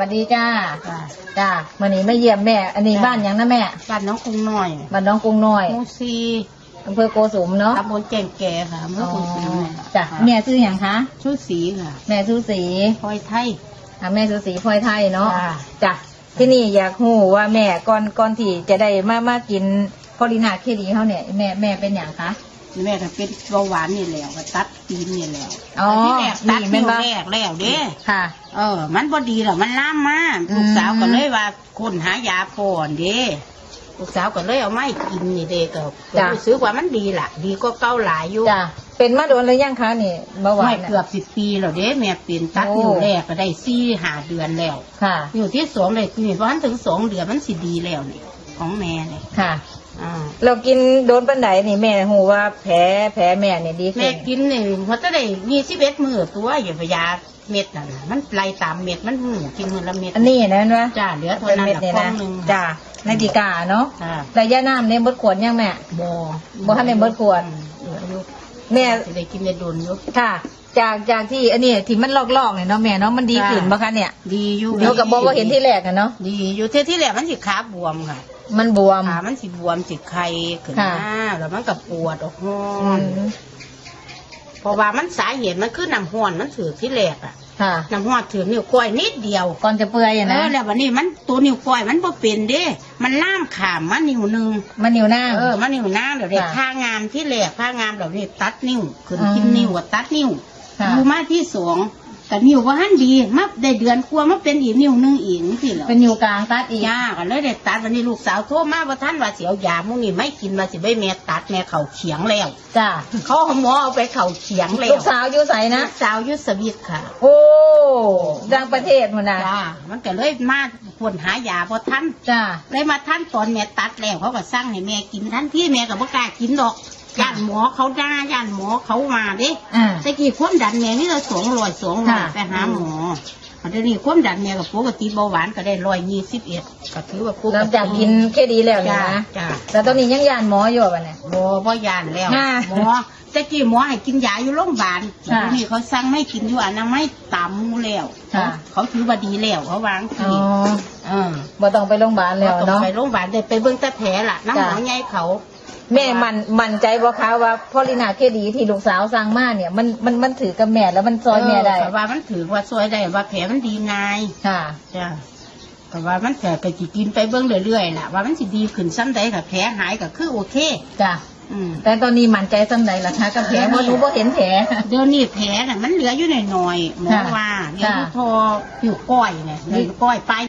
วัสดีจ้าจ้ะจ้าวันนี้มาเยี่ยมแม่ อันนี้จ้ะ บ้านหยังนะแม่บ้านน้องกรุงหน่อยบ้านน้องกรุงน้อยหมูซีอำเภอโกสุมเนาะตำบลแก่งแก่ค่ะเมื่อคุณสีเนี่ยจ้ะแม่ชื่ออย่างคะชุดสีค่ะแม่ชื่อสีพลอยไทย อะแม่ชื่อสีพลอยไทยเนาะจ้ะจ้ะที่นี่อยากหูว่าแม่ก่อนก่อนที่จะได้มามากิน พอลินาเคดีเขาเนี่ยแม่แม่เป็นอย่างคะ แม่ก็เป็นเบาหวานนี่แหล้วก็ตัดตีนนี่แหล้วอ๋อที่แรกตัดนี่แม่นิ้นวบ่แรกแล้วเด้ค่ะ เออ มันพอดีหรอมันล่ามมาอืม ลูกสาวก็เลยว่าคนหายาก่อนเด้ลูกสาวก็เลยเอาไม้กินนี่เด้ก็ก็รู้สึกว่ามันดีล่ะ ดีก็เก้าหลายอยู่จ้ะเป็นมาโดนหรือยังคะนี่เบาหวาไม่นน่ะ เกือบสิบปีแล้วเด้แม่เป็นตัดโอ้นิ้วแรกก็ได้ซี่หาเดือนแล้ว ค่ะ อยู่ที่สองเลยนี่เพราะฉะนั้นถึงสองเดือนมันสิดีแล้วนี่ของแม่เนี่ยค่ะ อ่าเรากินโดนปันไดนี่แม่หูว่าแผลแผลแม่เนี่ยดีขึ้แม่นกินนี่เขาจะได้มีสิบเอ็ดมือตัวอย่าไปยาเม็ดนั่นน่ะมันไล่ตามเม็ดมันหูกินมือละเม็ดอันนี้นะว่าจ้าเหลือเท่าเป็นนั้นเม็ดละเนี่ยฟอนะงหนึ่งจ้ะในดีกาเนาะจ้าแต่ย่าน้ำเนี่ยเบดขวดยังแม่ บอบ่ทันได้เบิดขวดเหลืออยู่แม่จะได้กินได้โดนอยู่ ค่ะ จากจากที่อันนี้ที่มันลอกๆเนี่ยเนาะแม่เนาะมันดีขึ้นปะคะเนี่ยดีอยู่เดี๋ยวกับบอกว่าเห็นที่แรกอะเนาะดีอยู่ที่ที่แรกมันสิขาบวมค่ะ มันบวม ขามันสิบวมสิไข้ขึ้นค่ะมาแล้วมันก็ปวดออกห้ออืนมเพราะว่ามันสาเหตุมันคือน้ำห้อนมันถือที่แรกอะค่ะ น้ำห้อนถือนิ้วก้อยนิดเดียวก่อนจะเปื่อยอะเอนะอแล้ววันนี้มันตัวนิ้วก้อยมันบ่เป็นเด้ มันล่ามขามมานิ้วหนึง มันนิ้วหน้า เออมันนิ้วนางเดี๋ยวเด็กค่ะผ้างามที่แหลกผ้างามเดี๋ยวนี้ตัดนิ้วขึ้นอืมกินนิ้วอะตัดนิ้วค่ะ อยู่มาที่สอง แต่นิ้วว่าหันดีมาได้เดือนกว่ามาเป็นอีกนิ้วหนึงอีกสิเหรอเป็นนิ้วกลางตัดอีก ยากกันเลยได้ตัดวันนี้ลูกสาวโทรมาว่าท่านว่าเสียวยามุ่งนี่ไม่กินมาสิใบแม่ตัดแม่เข่าเขียงแล้ว จ้ะเขาเอาหมอเอาไปเข่าเขียงแล้วลูกสาวอยู่ใสนะ ลูกสาวอยุสวิตค่ะโอ้ดังประเทศมันนะจ้ามันก็เลยมา ควรหายาพอท่านจ้ะเลยมาท่านตอนแม่ตัดแล้วเขาก็สั่งให้แม่กินทันที่แม่ก็บ่กล้ากินดอกย่านหมอเขาด่าย่านหมอเขามาเด้อ่าแตะกี้ความดันแม่นี่ละสองร้อยสองร้อยค่ะ ไปหาหมอ อันนี้ความดันแม่กับปกติเบาหวานก็ได้ร้อยยี่สิบเอ็ดก็ถือว่าปกติหลังจากกินแค่ดีแล้วเนี่ยจ้านะจ้าแต่ตอนนี้ยังยานหมออยู่ป่ะเนี่ยบ่บ่ยานแล้วค่ะหมอแตะกี้หมอให้กินยาอยู่โรงพยาบาลค่ะทีนี้เขาสั่งไม่กินอยู่อนามัยตามหมูแล้วค่ะเขาถือว่าดีแล้วเขาวางอ๋ทีอเออบ่ต้องไปโรงพยาบาลแล้วต้องเนาะไปโรงพยาบาลได้ไปเบิ่งแต่แผลล่ะน้ำหมอจ้ะใหญ่เขา แม่มันมันใจบ่คะว่าพอลินาเคดีที่ลูกสาวสร้างมาเนี่ย มันมันมันถือกับแม่แล้วมันซอยแม่ได้แต่ว่ามันถือว่าซอยได้ว่าแผลมันดีง่ายค่ะ จ้ะแต่ว่ามันแผลก็สิกินไปเบิ่งเรื่อยๆล่ะว่ามันสิดีขึ้นซ้ำใดกับแผลหายก็คือโอเค จ้ะอืมแต่ตอนนี้มันใจสำใดล่ะคะกับแผลบ่รู้บ่เห็นแผล เดี๋ยวนี้แผลน่ะมันเหลืออยู่หน่อยๆหมอค่ะว่าเหลืออยู่ค่ะพอผิวก้อยเนี่ยเหลืออยู่ก้อยปลาย